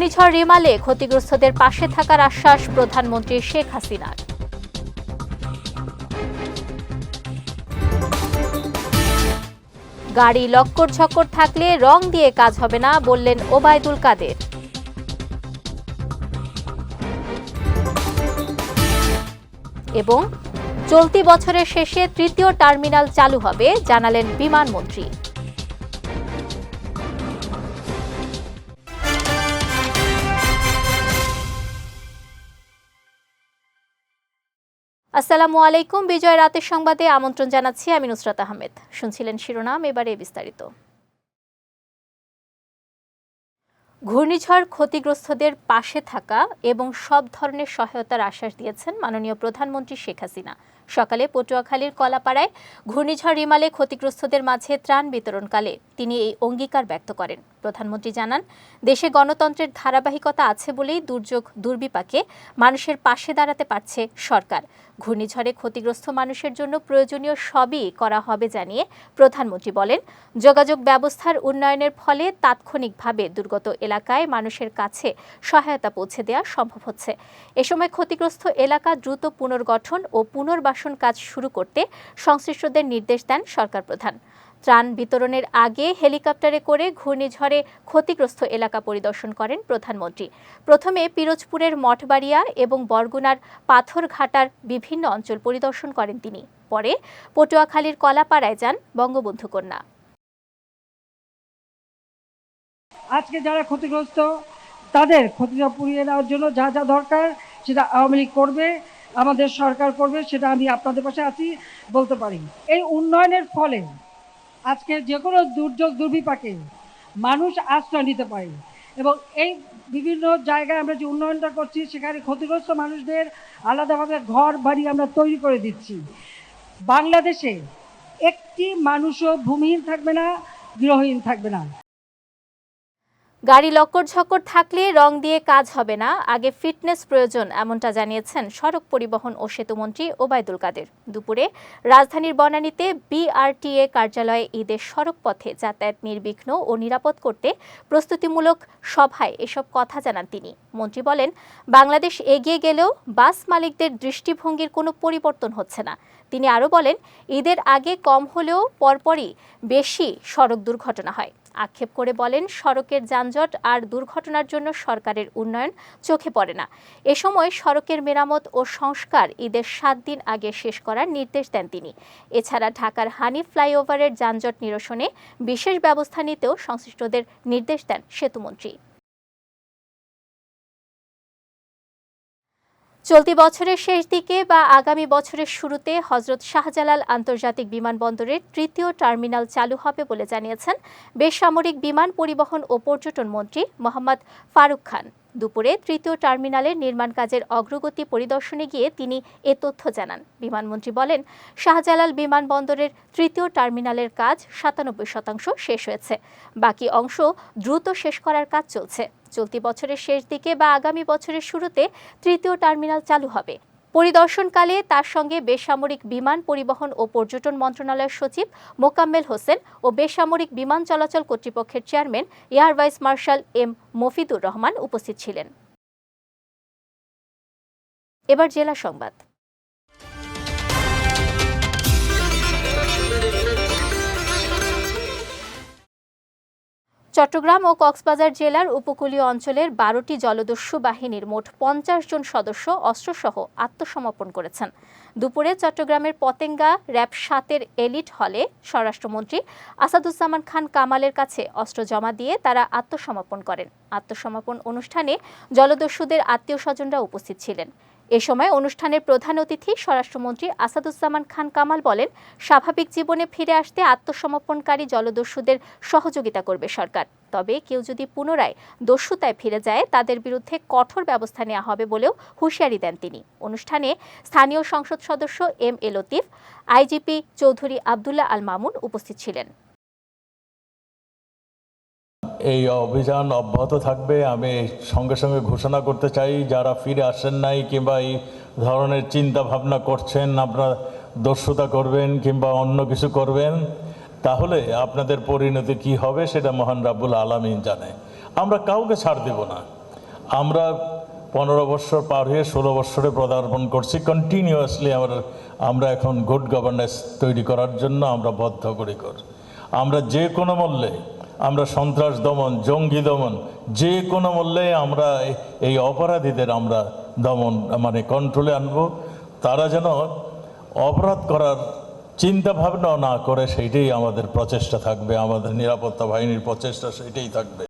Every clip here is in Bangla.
ঘূর্ণিঝড় রিমালে ক্ষতিগ্রস্তদের পাশে থাকার আশ্বাস প্রধানমন্ত্রী শেখ হাসিনার। গাড়ি লক্কর ঝক্কর থাকলে রং দিয়ে কাজ হবে না বললেন ওবায়দুল কাদের। এবং চলতি বছরের শেষে তৃতীয় টার্মিনাল চালু হবে, জানালেন বিমানমন্ত্রী। আসসালামু আলাইকুম। বিজয় রাতের সংবাদে আমন্ত্রণ জানাচ্ছি আমি নুসরাত আহমেদ। শুনছিলেন শিরোনাম, এবারে বিস্তারিত। ঘূর্ণিঝড় ক্ষতিগ্রস্তদের পাশে থাকা এবং সব ধরনের সহায়তার আশ্বাস দিয়েছেন মাননীয় প্রধানমন্ত্রী শেখ হাসিনা। সকালে পটুয়াখালীর কলাপাড়ায় ঘূর্ণিঝড় রিমালে ক্ষতিগ্রস্তদের মাঝে ত্রাণ বিতরণকালে তিনি এই অঙ্গীকার ব্যক্ত করেন। প্রধানমন্ত্রী জানান, দেশে গণতন্ত্রের ধারাবাহিকতা আছে বলেই দুর্যোগ, দুর্বিপাকে মানুষের পাশে দাঁড়াতে পারছে সরকার। ঘূর্ণিঝড়ে ক্ষতিগ্রস্ত মানুষের জন্য প্রয়োজনীয় সবই করা হবে জানিয়ে প্রধানমন্ত্রী বলেন, যোগাযোগ ব্যবস্থার উন্নয়নের ফলে তাৎক্ষণিকভাবে দুর্গত এলাকায় মানুষের কাছে সহায়তা পৌঁছে দেওয়া সম্ভব হচ্ছে। এ সময় ক্ষতিগ্রস্ত এলাকা দ্রুত পুনর্গঠন ও পুনর্বাসন কাজ শুরু করতে সংশ্লিষ্টদের নির্দেশ দেন সরকার প্রধান। ত্রাণ বিতরণের আগে হেলিকপ্টারে করে ঘূর্ণিঝড়ে ক্ষতিগ্রস্ত এলাকা পরিদর্শন করেন প্রধানমন্ত্রী। প্রথমে পিরোজপুরের মঠবাড়িয়া এবং বরগুনার পাথরঘাটার বিভিন্ন অঞ্চল পরিদর্শন করেন তিনি। পরে পটুয়াখালীর কলাপাড়ায় যান বঙ্গবন্ধু কন্যা আজকে যারা ক্ষতিগ্রস্ত, তাদের ক্ষতিটা পুড়িয়ে নেওয়ার জন্য যা যা দরকার সেটা আওয়ামী লীগ করবে। আমাদের সরকার করবে, সেটা আমি আপনাদের পাশে আছি, বলতে পারি। এই উন্নয়নের ফলে আজকে যে কোনো দুর্যোগ দুর্বিপাকে মানুষ আশ্রয় নিতে পারে। এবং এই বিভিন্ন জায়গায় আমরা যে উন্নয়নটা করছি, সেখানে ক্ষতিগ্রস্ত মানুষদের আলাদাভাবে ঘর বাড়ি আমরা তৈরি করে দিচ্ছি। বাংলাদেশে একটি মানুষও ভূমিহীন থাকবে না, গৃহহীন থাকবে না। গাড়ি লক্কর ঝক্কর থাকলে রং দিয়ে কাজ হবে না, আগে ফিটনেস প্রয়োজন, এমনটা জানিয়েছেন সড়ক পরিবহন ও সেতুমন্ত্রী ওবায়দুল কাদের। দুপুরে রাজধানীর বনানীতে বিআরটিএ কার্যালয়ে ঈদের সড়ক পথে যাতায়াত নির্বিঘ্ন ও নিরাপদ করতে প্রস্তুতিমূলক সভায় এসব কথা জানান তিনি। মন্ত্রী বলেন, বাংলাদেশ এগিয়ে গেলেও বাস মালিকদের দৃষ্টিভঙ্গির কোনো পরিবর্তন হচ্ছে না। তিনি আরও বলেন, ঈদের আগে কম হলেও পরপরই বেশি সড়ক দুর্ঘটনা হয়। আক্ষেপ করে বলেন, সড়কের যানজট আর দুর্ঘটনার জন্য সরকারের উন্নয়ন চোখে পড়ে না। এ সময় সড়কের মেরামত ও সংস্কার ঈদের সাত দিন আগে শেষ করার নির্দেশ দেন তিনি। এছাড়া ঢাকার হানি ফ্লাইওভারের যানজট নিরসনে বিশেষ ব্যবস্থা নিতেও সংশ্লিষ্টদের নির্দেশ দেন সেতুমন্ত্রী। চলতি বছরের শেষ দিকে বা আগামী বছরের শুরুতে হজরত শাহজালাল আন্তর্জাতিক বিমানবন্দরের তৃতীয় টার্মিনাল চালু হবে বলে জানিয়েছেন বেসামরিক বিমান পরিবহন ও পর্যটন মন্ত্রী মোহাম্মদ ফারুক খান। দুপুরে তৃতীয় টার্মিনালের নির্মাণ কাজের অগ্রগতি পরিদর্শনে গিয়ে তিনি এ তথ্য জানান। বিমানমন্ত্রী বলেন, শাহজালাল বিমানবন্দরের তৃতীয় টার্মিনালের কাজ সাতানব্বই শতাংশ শেষ হয়েছে। বাকি অংশ দ্রুত শেষ করার কাজ চলছে। চলতি বছরের শেষ দিকে বা আগামী বছরের শুরুতে তৃতীয় টার্মিনাল চালু হবে। পরিদর্শনকালে তার সঙ্গে বেসামরিক বিমান পরিবহন ও পর্যটন মন্ত্রণালয়ের সচিব মোকাম্মেল হোসেন ও বেসামরিক বিমান চলাচল কর্তৃপক্ষের chairman air vice marshal M Mofidur Rahman উপস্থিত ছিলেন। এবার জেলা সংবাদ। চট্টগ্রাম ও কক্সবাজার জেলার উপকূলীয় অঞ্চলের বারোটি জলদস্যু বাহিনীর মোট পঞ্চাশ জন সদস্য অস্ত্রসহ আত্মসমর্পণ করেছেন। দুপুরে চট্টগ্রামের পতেঙ্গা র্যাব সাতের এলিট হলে স্বরাষ্ট্রমন্ত্রী আসাদুজ্জামান খান কামালের কাছে অস্ত্র জমা দিয়ে তারা আত্মসমর্পণ করেন। আত্মসমর্পণ অনুষ্ঠানে জলদস্যুদের আত্মীয় স্বজনরা উপস্থিত ছিলেন। এ সময় অনুষ্ঠানের প্রধান অতিথি স্বরাষ্ট্রমন্ত্রী আসাদুজ্জামান খান কামাল বলেন, স্বাভাবিক জীবনে ফিরে আসতে আত্মসমর্পণকারী জলদস্যুদের সহযোগিতা করবে সরকার। তবে কেউ যদি পুনরায় দস্যুতায় ফিরে যায়, তাদের বিরুদ্ধে কঠোর ব্যবস্থা নেওয়া হবে বলেও হুঁশিয়ারি দেন তিনি। অনুষ্ঠানে স্থানীয় সংসদ সদস্য M A Latif, IGP Chowdhury Abdullah Al Mamun উপস্থিত ছিলেন। এই অভিযান অব্যাহত থাকবে। আমি সঙ্গে সঙ্গে ঘোষণা করতে চাই, যারা ফিরে আসেন নাই কিংবা এই ধরনের চিন্তা ভাবনা করছেন, আপনারা দস্যুতা করবেন কিংবা অন্য কিছু করবেন, তাহলে আপনাদের পরিণতি কি হবে সেটা মহান রাব্বুল আলামিন জানে। আমরা কাউকে ছাড় দেব না। আমরা পনেরো বছর পার হয়ে ষোলো বছরে পদার্পণ করছি। কন্টিনিউয়াসলি আমরা আমরা এখন গুড গভর্নেন্স তৈরি করার জন্য আমরা বদ্ধ করি কর আমরা যে কোনো মূল্যে আমরা সন্ত্রাস দমন, জঙ্গি দমন, যে কোনো মূল্যে আমরা এই- অপরাধীদের আমরা দমন মানে কন্ট্রোলে আনব। তারা যেন অপরাধ করার চিন্তা ভাবনা না করে, সেইটাই আমাদের প্রচেষ্টা থাকবে, আমাদের নিরাপত্তা বাহিনীর প্রচেষ্টা, সেইটাই থাকবে।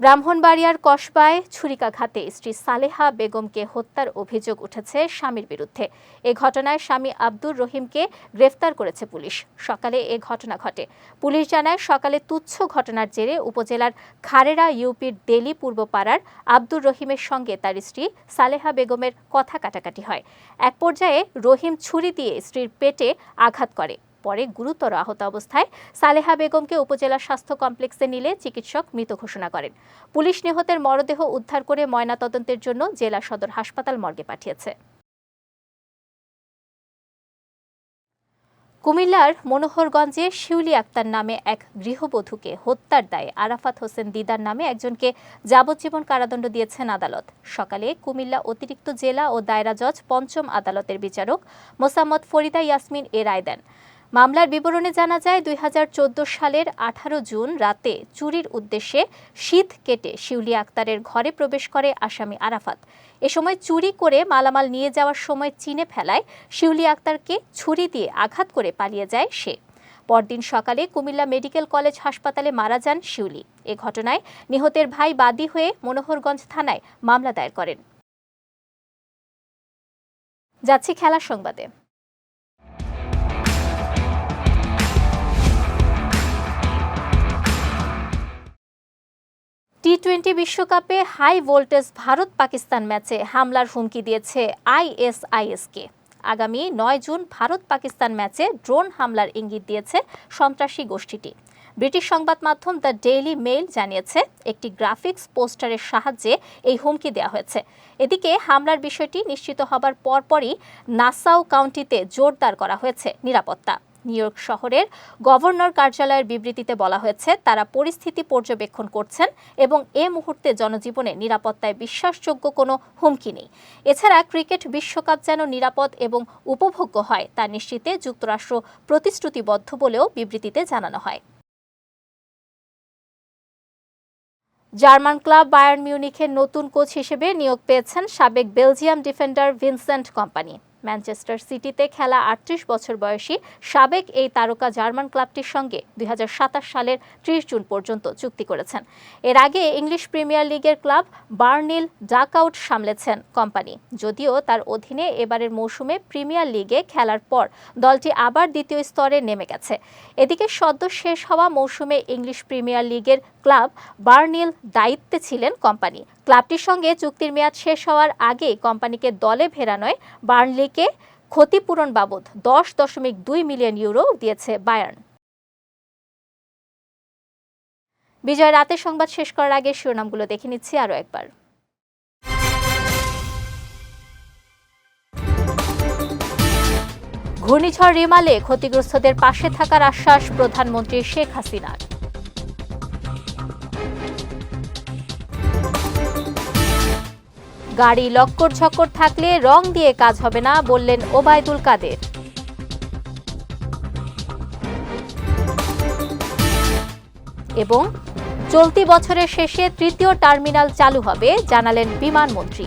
ব্রাহ্মণবাড়িয়ার কসবায় ছুরিকাঘাতে স্ত্রী সালেহা বেগমকে হত্যার অভিযোগ উঠেছে স্বামীর বিরুদ্ধে। এ ঘটনায় স্বামী আব্দুর রহিমকে গ্রেফতার করেছে পুলিশ। সকালে এ ঘটনা ঘটে। পুলিশ জানায়, সকালে তুচ্ছ ঘটনার জেরে উপজেলার খারেরা ইউপির দেলি পূর্বপাড়ার আব্দুর রহিমের সঙ্গে তার স্ত্রী সালেহা বেগমের কথা কাটাকাটি হয়। এক পর্যায়ে রহিম ছুরি দিয়ে স্ত্রীর পেটে আঘাত করে। পরে গুরুতর আহত অবস্থায় সালেহা বেগমকে উপজেলা স্বাস্থ্য কমপ্লেক্সে নিলে চিকিৎসক মৃত ঘোষণা করেন। পুলিশ নিহতের মরদেহ উদ্ধার করে ময়নাতদন্তের জন্য জেলা সদর হাসপাতাল মর্গে পাঠিয়েছে। কুমিল্লার মনোহরগঞ্জে শিউলি আক্তার নামে এক গৃহবধূকে হত্যার দায়ে আরাফাত হোসেন দিদার নামে একজনকে যাবজ্জীবন কারাদণ্ড দিয়েছেন আদালত। সকালে কুমিল্লা অতিরিক্ত জেলা ও দায়রা জজ পঞ্চম আদালতের বিচারক মোসাম্মদ ফরিদা ইয়াসমিন এ রায় দেন। মামলার বিবরণে জানা যায়, দুই হাজার চোদ্দ সালের আঠারো জুন রাতে চুরির উদ্দেশ্যে শীত কেটে শিউলি আক্তারের ঘরে প্রবেশ করে আসামি আরাফাত। এ সময় চুরি করে মালামাল নিয়ে যাওয়ার সময় চিনে ফেলায় শিউলি আক্তারকে ছুরি দিয়ে আঘাত করে পালিয়ে যায় সে। পরদিন সকালে কুমিল্লা মেডিকেল কলেজ হাসপাতালে মারা যান শিউলি। এ ঘটনায় নিহতের ভাই বাদী হয়ে মনোহরগঞ্জ থানায় মামলা দায়ের করেন। যাচ্ছি খেলার সংবাদে। টি টোয়েন্টি বিশ্বকাপে হাই ভোল্টেজ ভারত পাকিস্তান ম্যাচে হামলার হুমকি দিয়েছে আইএসআইএসকে। আগামী নয় জুন ভারত পাকিস্তান ম্যাচে ড্রোন হামলার ইঙ্গিত দিয়েছে সন্ত্রাসী গোষ্ঠীটি। ব্রিটিশ সংবাদ মাধ্যম দ্য ডেইলি মেইল জানিয়েছে, একটি গ্রাফিক্স পোস্টারের সাহায্যে এই হুমকি দেওয়া হয়েছে। এদিকে হামলার বিষয়টি নিশ্চিত হবার পরপরই নাসাও কাউন্টিতে জোরদার করা হয়েছে নিরাপত্তা। নিউ ইয়র্ক শহরের গভর্নর কার্যালয়ের বিবৃতিতে বলা হয়েছে, তারা পরিস্থিতি পর্যবেক্ষণ করছেন এবং এ মুহূর্তে জনজীবনে নিরাপত্তায় বিশ্বাসযোগ্য কোনো হুমকি নেই। এছাড়া ক্রিকেট বিশ্বকাপ যেন নিরাপদ এবং উপভোগ্য হয়, তা নিশ্চিতে যুক্তরাষ্ট্র প্রতিশ্রুতিবদ্ধ বলেও বিবৃতিতে জানানো হয়। জার্মান ক্লাব বায়ার্ন মিউনিখের নতুন কোচ হিসেবে নিয়োগ পেয়েছেন সাবেক Belgium defender Vincent Kompany. Manchester সিটিতে খেলা আটত্রিশ বছর বয়সী সাবেক এই তারকা জার্মান ক্লাবটির সঙ্গে দুই হাজার সাতাশ সালের ত্রিশ জুন পর্যন্ত চুক্তি করেছেন। এর আগে ইংলিশ প্রিমিয়ার লিগের club Burnley dugout সামলেছেন Kompany. যদিও তার অধীনে এবারের মৌসুমে প্রিমিয়ার লিগে খেলার পর দলটি আবার দ্বিতীয় স্তরে নেমে গেছে। এদিকে সদ্য শেষ হওয়া মৌসুমে ইংলিশ প্রিমিয়ার লিগের ক্লাব বার্নিল দায়িত্বে ছিলেন কোম্পানি। ক্লাবটির সঙ্গে চুক্তির মেয়াদ শেষ হওয়ার আগেই কোম্পানিকে দলে ভেরানোয় ফেরানোয় বার্নলিকে ক্ষতিপূরণ বাবদ দশ দশমিক দুই মিলিয়ন ইউরো দিয়েছে বায়ার্ন। বিজয়, রাতের সংবাদ শেষ করার আগে শিরোনামগুলো দেখে নিচ্ছি আরও একবার। ঘূর্ণিঝড় রিমালে ক্ষতিগ্রস্তদের পাশে থাকার আশ্বাস প্রধানমন্ত্রী শেখ হাসিনার। গাড়ি লক্কর ঝক্কর থাকলে রং দিয়ে কাজ হবে না বললেন ওবায়দুল কাদের। এবং চলতি বছরের শেষে তৃতীয় টার্মিনাল চালু হবে, জানালেন বিমানমন্ত্রী।